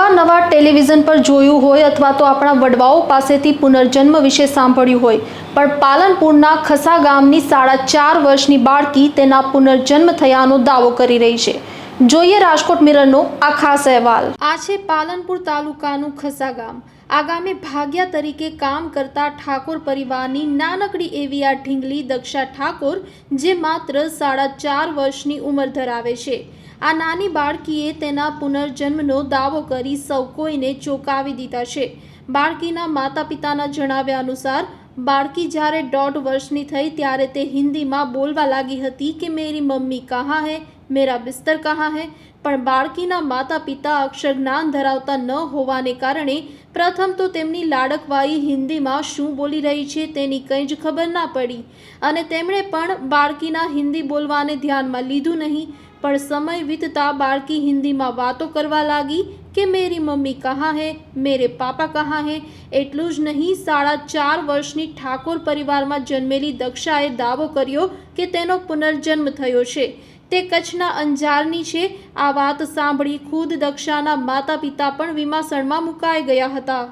અવારનવાર ટેલિવિઝન પર જોયું હોય અથવા તો આપણા વડવાઓ પાસેથી પુનર્જન્મ વિશે સાંભળ્યું હોય. પણ પાલનપુરના ખસા ગામની સાડા ચાર વર્ષની બાળકી તેના પુનર્જન્મ થયાનો દાવો કરી રહી છે. જોઈએ રાજકોટ મિરરનો આ ખાસ અહેવાલ. આ છે પાલનપુર તાલુકાનું ખસા ગામ આ ગામે ભાગ્યા તરીકે કામ કરતા ઠાકોર પરિવારની નાનકડી એવી આ ઢીંગલી દક્ષા ઠાકોર, જે માત્ર સાડા ચાર વર્ષની ઉંમર ધરાવે છે. આ નાની બાળકીએ તેના પુનર્જન્મનો દાવો કરી સૌ કોઈને ચોંકાવી દીધા છે. બાળકીના માતા પિતાના જણાવ્યા અનુસાર, બાળકી જ્યારે દોઢ વર્ષની થઈ ત્યારે તે હિન્દીમાં બોલવા લાગી હતી કે મેરી મમ્મી કહા હૈ મેરા બિસ્તર કહા હૈ પણ બાળકીના માતા પિતા અક્ષર જ્ઞાન ધરાવતા ન હોવાને કારણે પ્રથમ તો તેમની લાડકવાઈ હિન્દીમાં શું બોલી રહી છે તેની કંઈ જ ખબર ના પડી. અને તેમણે પણ બાળકીના હિન્દી બોલવાને ધ્યાનમાં લીધું નહીં. પણ સમય વીતતા બાળકી હિન્દીમાં વાતો કરવા લાગી કે મેરી મમ્મી કહા હે? મેરે પાપા કહા હે? એટલું જ નહીં, સાડા ચાર વર્ષની ઠાકોર પરિવારમાં જન્મેલી દક્ષાએ દાવો કર્યો કે તેનો પુનર્જન્મ થયો છે. તે કચ્છના અંજારની છે. આ વાત સાંભળી ખુદ દક્ષાના માતા પિતા પણ વિમાસણમાં મુકાઈ ગયા હતા.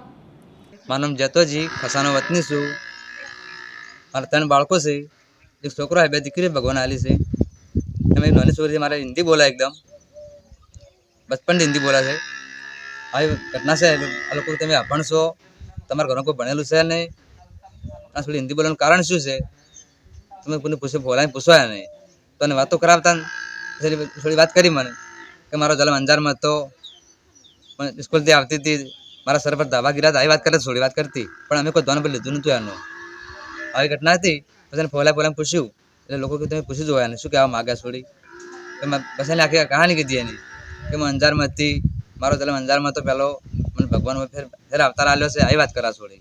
મારું નામ જતોજી, ખસાનો વતની છું. મારા ત્રણ બાળકો છે. એક છોકરો બે દીકરી ભગવાન આલી છે. એક નાની છોકરી મારે હિન્દી બોલાય એકદમ. બચપનથી હિન્દી બોલા છે. આવી ઘટના છે, આ લોકો તમે અભણ છો. તમારા ઘરમાં કોઈ ભણેલું છે નહીં. આ થોડી હિન્દી બોલવાનું કારણ શું છે? તમે કોઈને પૂછે બોલાવીને પૂછવાયા નહીં તો એને વાતો કરાવતા થોડી વાત કરી મને કે મારો જલમ અંજારમાં હતો પણ સ્કૂલથી આવતી હતી મારા સર પર ધાબા ગીરા આવી વાત કરે થોડી વાત કરતી પણ અમે કોઈ ધોન પર લીધું નહોતું એનું આવી ઘટના હતી પછી એને ફોલા ફોલા પૂછ્યું એટલે લોકો કે તમે પૂછી જોવા એને શું કહેવા માગ્યા છોડી પછી એને આખી કહાની કીધી એની કે હું અંજારમાં હતી મારો જલમ અંજારમાં હતો પહેલો મને ભગવાન ફેર ફેર આવતા આવ્યો છે આવી વાત કરા છોડી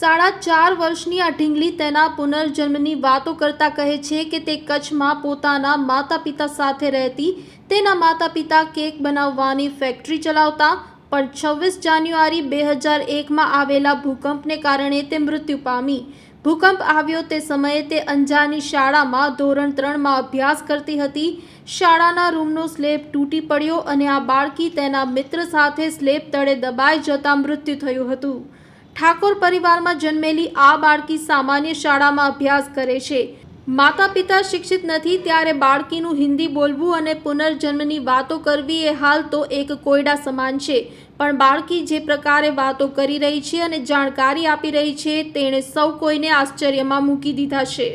સાડા ચાર વર્ષની આ તેના પુનર્જન્મની વાતો કરતા કહે છે કે તે કચ્છમાં પોતાના માતા પિતા સાથે રહેતી, તેના માતા પિતા કેક બનાવવાની ફેક્ટરી ચલાવતા, પણ છવ્વીસ જાન્યુઆરી બે હજાર એકમાં આવેલા ભૂકંપને કારણે તે મૃત્યુ પામી. ભૂકંપ આવ્યો તે સમયે તે અંજારની શાળામાં ધોરણ ત્રણમાં અભ્યાસ કરતી હતી. શાળાના રૂમનો સ્લેબ તૂટી પડ્યો અને આ બાળકી તેના મિત્ર સાથે સ્લેબ તળે દબાઈ જતાં મૃત્યુ થયું હતું. ઠાકોર પરિવારમાં જન્મેલી આ બાળકી સામાન્ય શાળામાં અભ્યાસ કરે છે. માતા પિતા શિક્ષિત નથી ત્યારે બાળકીનું હિન્દી બોલવું અને પુનર્જન્મની વાતો કરવી એ હાલ તો એક કોયડા સમાન છે. પણ બાળકી જે પ્રકારે વાતો કરી રહી છે અને જાણકારી આપી રહી છે, તેણે સૌ કોઈને આશ્ચર્યમાં મૂકી દીધા છે.